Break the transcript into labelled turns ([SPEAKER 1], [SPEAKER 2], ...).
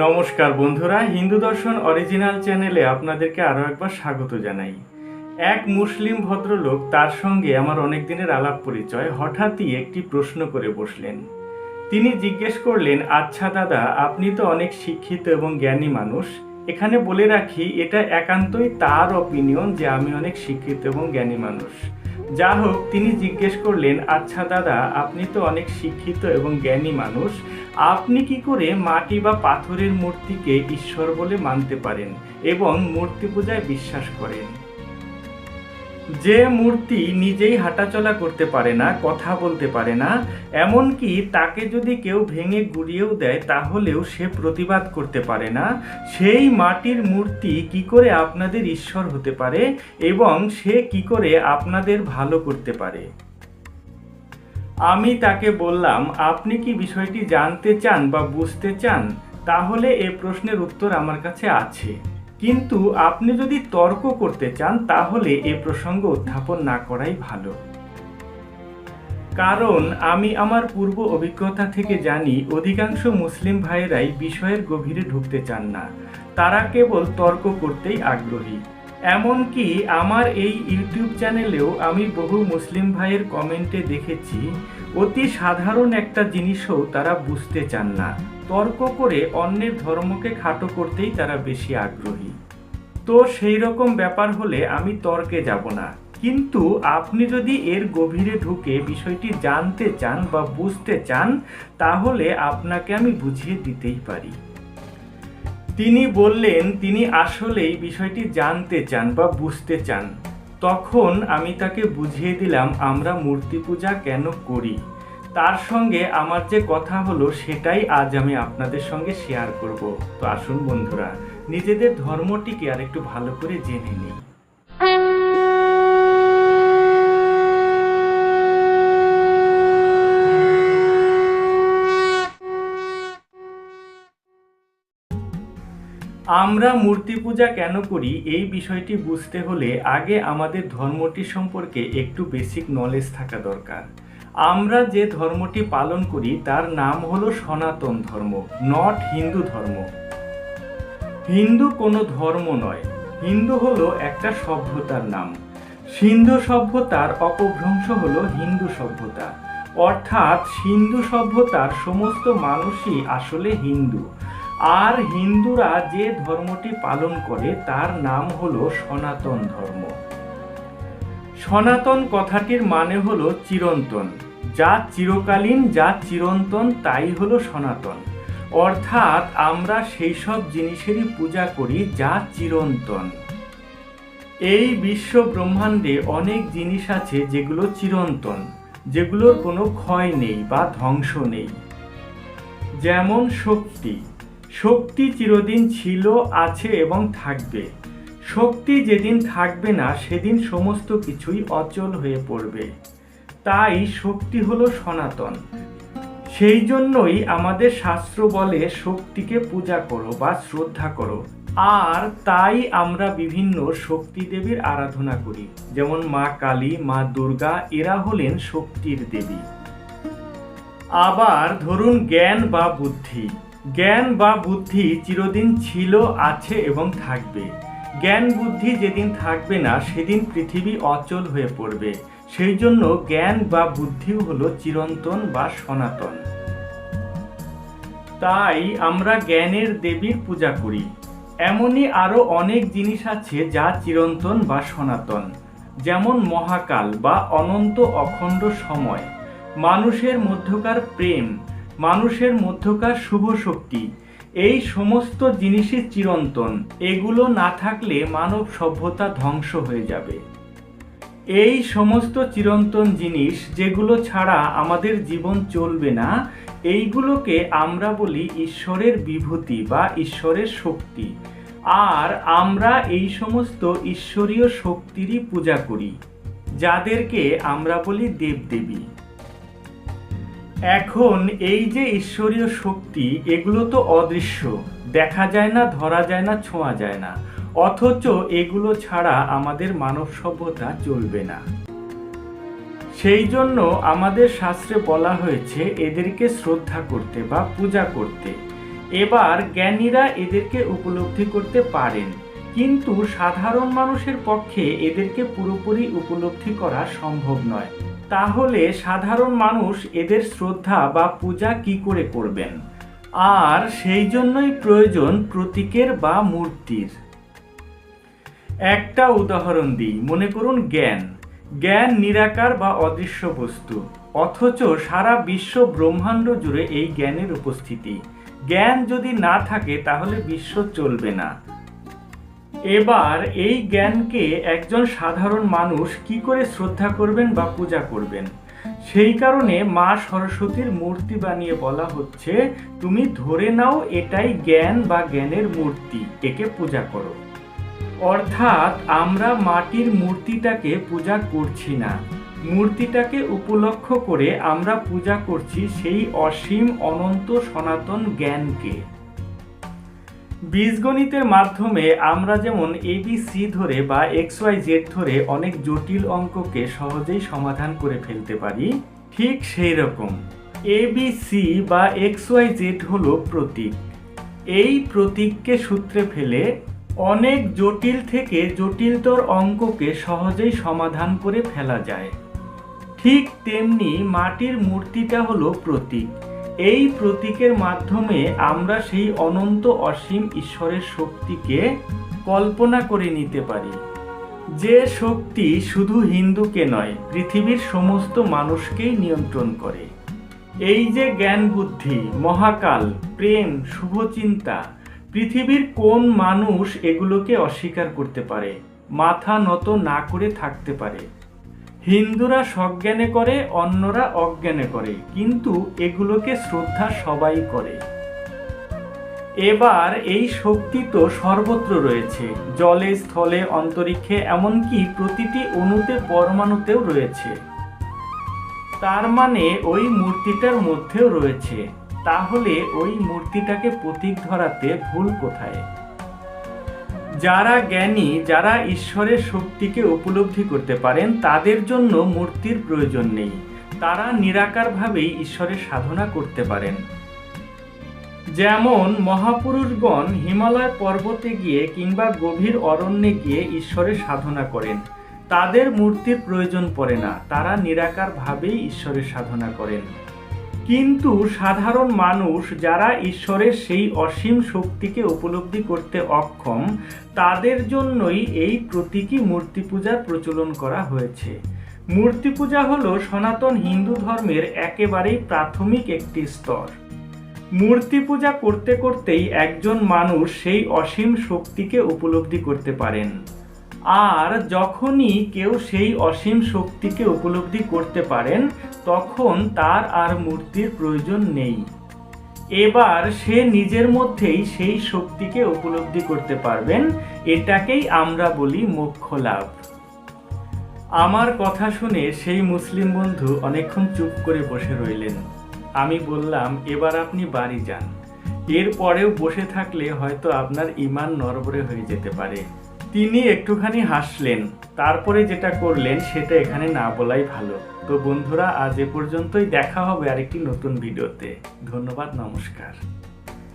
[SPEAKER 1] নমস্কার বন্ধুরা, হিন্দু দর্শন অরিজিনাল চ্যানেলে আপনাদেরকে আরও একবার স্বাগত জানাই। এক মুসলিম ভদ্রলোক তার সঙ্গে আমার অনেক দিনের আলাপ পরিচয় হঠাৎই একটি প্রশ্ন করে বসলেন। তিনি জিজ্ঞেস করলেন আচ্ছা দাদা, আপনি তো অনেক শিক্ষিত এবং জ্ঞানী মানুষ। এখানে বলে রাখি, এটা একান্তই তার অপিনিয়ন যে আমি অনেক শিক্ষিত এবং জ্ঞানী মানুষ। যা হোক তিনি জিজ্ঞেস করলেন আচ্ছা দাদা, আপনি তো অনেক শিক্ষিত এবং জ্ঞানী মানুষ, আপনি কি করে মাটি বা পাথরের মূর্তিকে ঈশ্বর বলে মানতে পারেন এবং মূর্তি পূজায় বিশ্বাস করেন? যে মূর্তি নিজেই হাঁটাচলা করতে পারে না, কথা বলতে পারে না, এমনকি তাকে যদি কেউ ভেঙে গুড়িয়েও দেয়, তাহলেও সে প্রতিবাদ করতে পারে না। সেই মাটির মূর্তি কি করে আপনাদের ঈশ্বর হতে পারে এবং সে কি করে আপনাদের ভালো করতে পারে? আমি তাকে বললাম, আপনি কি বিষয়টি জানতে চান বা বুঝতে চান? তাহলে এ প্রশ্নের উত্তর আমার কাছে আছে। কিন্তু আপনি যদি তর্ক করতে চান, তাহলে এ প্রসঙ্গ উত্থাপন না করাই ভালো। কারণ আমি আমার পূর্ব অভিজ্ঞতা থেকে জানি, অধিকাংশ মুসলিম ভাইয়েরাই বিষয়ের গভীরে ঢুকতে চান না। তারা কেবল তর্ক করতেই আগ্রহী। এমনকি আমার এই ইউটিউব চ্যানেলেও আমি বহু মুসলিম ভাইয়ের কমেন্টে দেখেছি, অতি সাধারণ একটা জিনিসও তারা বুঝতে চান না। তর্ক করে অন্যের ধর্মকে খাটো করতেই তারা বেশি আগ্রহী। তো সেই রকম ব্যাপার হলে আমি তর্কে যাব না। কিন্তু আপনি যদি এর গভীরে ঢুকে বিষয়টি জানতে চান বা বুঝতে চান, তাহলে আপনাকে আমি বুঝিয়ে দিতেই পারি। তিনি বললেন, তিনি আসলেই বিষয়টি জানতে চান বা বুঝতে চান। তখন আমি তাকে বুঝিয়ে দিলাম, আমরা মূর্তি পূজা কেন করি? তার সঙ্গে আমার যে কথা হলো সেটাই আজ আমি আপনাদের সঙ্গে শেয়ার করব। তো আসুন বন্ধুরা, নিজেদের ধর্মটিকে আর একটু ভালো করে জেনে নিই। আমরা মূর্তি পূজা কেন করি এই বিষয়টি বুঝতে হলে আগে আমাদের ধর্মটি সম্পর্কে একটু বেসিক নলেজ থাকা দরকার। আমরা যে ধর্মটি পালন করি, তার নাম হলো সনাতন ধর্ম নট হিন্দু ধর্ম। হিন্দু কোনো ধর্ম নয়, হিন্দু হলো একটা সভ্যতার নাম। সিন্ধু সভ্যতার অপভ্রংশ হলো হিন্দু সভ্যতা। অর্থাৎ সিন্ধু সভ্যতার সমস্ত মানুষই আসলে হিন্দু। আর হিন্দুরা যে ধর্মটি পালন করে, তার নাম হলো সনাতন ধর্ম। সনাতন কথাটির মানে হলো চিরন্তন। যা চিরকালীন, যা চিরন্তন, তাই হলো সনাতন। অর্থাৎ আমরা সেই সব জিনিসেরই পূজা করি যা চিরন্তন। এই বিশ্ব ব্রহ্মাণ্ডে অনেক জিনিস আছে যেগুলো চিরন্তন, যেগুলোর কোনো ক্ষয় নেই বা ধ্বংস নেই। যেমন শক্তি। শক্তি চিরদিন ছিল, আছে এবং থাকবে। শক্তি যেদিন থাকবে না, সেদিন সমস্ত কিছুই অচল হয়ে পড়বে। তাই শক্তি হলো সনাতন। সেই জন্যই আমাদের শাস্ত্র বলে, শক্তিকে পূজা করো বা শ্রদ্ধা করো। আর তাই আমরা বিভিন্ন শক্তি দেবীর আরাধনা করি। যেমন মা কালী, মা দুর্গা, এরা হলেন শক্তির দেবী। আবার ধরুন জ্ঞান বা বুদ্ধি। জ্ঞান বা বুদ্ধি চিরদিন ছিল, আছে এবং থাকবে। জ্ঞান বুদ্ধি যেদিন থাকবে না, সেদিন পৃথিবী অচল হয়ে পড়বে। সেই জন্য জ্ঞান বা বুদ্ধিও হলো চিরন্তন বা সনাতন। তাই আমরা জ্ঞানের দেবীর পূজা করি। এমনই আরও অনেক জিনিস আছে যা চিরন্তন বা সনাতন। যেমন মহাকাল বা অনন্ত অখণ্ড সময়। মানুষের মধ্যকার প্রেম, মানুষের মধ্যকার শুভ শক্তি এই সমস্ত জিনিসই চিরন্তন। এগুলো না থাকলে মানব সভ্যতা ধ্বংস হয়ে যাবে। এই সমস্ত চিরন্তন জিনিস যেগুলো ছাড়া আমাদের জীবন চলবে না, এইগুলোকে আমরা বলি ঈশ্বরের বিভূতি বা ঈশ্বরের শক্তি। আর আমরা এই সমস্ত ঈশ্বরীয় শক্তিরই পূজা করি, যাদেরকে আমরা বলি দেবদেবী। এখন এই যে ঈশ্বরীয় শক্তি, এগুলো তো অদৃশ্য। দেখা যায় না, ধরা যায় না, ছোঁয়া যায় না। অথচ এগুলো ছাড়া আমাদের মানব সভ্যতা চলবে না। সেই জন্য আমাদের শাস্ত্রে বলা হয়েছে, এদেরকে শ্রদ্ধা করতে বা পূজা করতে। এবার জ্ঞানীরা এদেরকে উপলব্ধি করতে পারেন। কিন্তু সাধারণ মানুষের পক্ষে এদেরকে পুরোপুরি উপলব্ধি করা সম্ভব নয়। তাহলে সাধারণ মানুষ এদের শ্রদ্ধা বা পূজা কি করে করবেন? আর সেই জন্যই প্রয়োজন প্রতীকের বা মূর্তির। একটা উদাহরণ দিই, মনে করুন জ্ঞান। জ্ঞান নিরাকার বা অদৃশ্য বস্তু, অথচ সারা বিশ্ব ব্রহ্মাণ্ড জুড়ে এই জ্ঞানের উপস্থিতি। জ্ঞান যদি না থাকে, তাহলে বিশ্ব চলবে না। এবার এই জ্ঞানকে একজন সাধারণ মানুষ কি করে শ্রদ্ধা করবেন বা পূজা করবেন? সেই কারণে মা সরস্বতীর মূর্তি বানিয়ে বলা হচ্ছে, তুমি ধরে নাও এটাই জ্ঞান বা জ্ঞানের মূর্তি, একে পূজা করো। অর্থাৎ আমরা মাটির মূর্তিটাকে পূজা করছি না। মূর্তিটাকে উপলক্ষ করে আমরা পূজা করছি সেই অসীম অনন্ত সনাতন জ্ঞানকে। বীজগণিতের মাধ্যমে আমরা যেমন এবিসি ধরে বা এক্স ওয়াই জেড ধরে অনেক জটিল অঙ্ককে সহজেই সমাধান করে ফেলতে পারি, ঠিক সেই রকম। এবিসি বা এক্স ওয়াই জেড হলো প্রতীক। এই প্রতীককে সূত্রে ফেলে অনেক জটিল থেকে জটিলতর অঙ্ককে সহজেই সমাধান করে ফেলা যায়। ঠিক তেমনি মাটির মূর্তিটা হলো প্রতীক। এই প্রতীকের মাধ্যমে আমরা সেই অনন্ত অসীম ঈশ্বরের শক্তিকে কল্পনা করে নিতে পারি। যে শক্তি শুধু হিন্দুকে নয়, পৃথিবীর সমস্ত মানুষকেই নিয়ন্ত্রণ করে। এই যে জ্ঞান বুদ্ধি, মহাকাল, প্রেম শুভচিন্তা পৃথিবীর কোন মানুষ এগুলোকে অস্বীকার করতে পারে, মাথা নত না করে থাকতে পারে? হিন্দুরা সজ্ঞানে করে, অন্যরা অজ্ঞানে করে, কিন্তু এগুলোকে শ্রদ্ধা সবাই করে। এবার এই শক্তি তো সর্বত্র রয়েছে, জলে, স্থলে, অন্তরিক্ষে, এমনকি প্রতিটি অণুতে, পরমাণুতেও রয়েছে। তার মানে ওই মূর্তিটার মধ্যেও রয়েছে। তাহলে ওই মূর্তিটাকে প্রতীক ধরাতে ভুল কোথায়? যারা জ্ঞানী, যারা ঈশ্বরের শক্তিকে উপলব্ধি করতে পারেন, তাদের জন্য মূর্তির প্রয়োজন নেই। তারা নিরাকারভাবেই ঈশ্বরের সাধনা করতে পারেন। যেমন মহাপুরুষগণ হিমালয় পর্বতে গিয়ে কিংবা গভীর অরণ্যে গিয়ে ঈশ্বরের সাধনা করেন। তাদের মূর্তির প্রয়োজন পড়ে না। তারা নিরাকারভাবেই ঈশ্বরের সাধনা করেন। কিন্তু সাধারণ মানুষ যারা ঈশ্বরের সেই অসীম শক্তিকে উপলব্ধি করতে অক্ষম, তাদের জন্যই এই প্রতীকী মূর্তি পূজার প্রচলন করা হয়েছে। মূর্তি পূজা হলো সনাতন হিন্দু ধর্মের একেবারেই প্রাথমিক একটি স্তর। মূর্তি পূজা করতে করতেই একজন মানুষ সেই অসীম শক্তিকে উপলব্ধি করতে পারেন। আর যখনই কেউ সেই অসীম শক্তিকে উপলব্ধি করতে পারেন, তখন তার আর মূর্তির প্রয়োজন নেই। এবার সে নিজের মধ্যেই সেই শক্তিকে উপলব্ধি করতে পারবেন, এটাকেই আমরা বলি মোক্ষ লাভ আমার কথা শুনে সেই মুসলিম বন্ধু অনেকক্ষণ চুপ করে বসে রইলেন। আমি বললাম, এবার আপনি বাড়ি যান। এরপরেও বসে থাকলে হয়তো আপনার ইমান নরবরে হয়ে যেতে পারে। তিনি একটুখানি হাসলেন। তারপরে যেটা করলেন সেটা এখানে না বলাই ভালো। তো বন্ধুরা, আজ এ পর্যন্তই দেখা হবে আরেকটি নতুন ভিডিওতে। ধন্যবাদ, নমস্কার।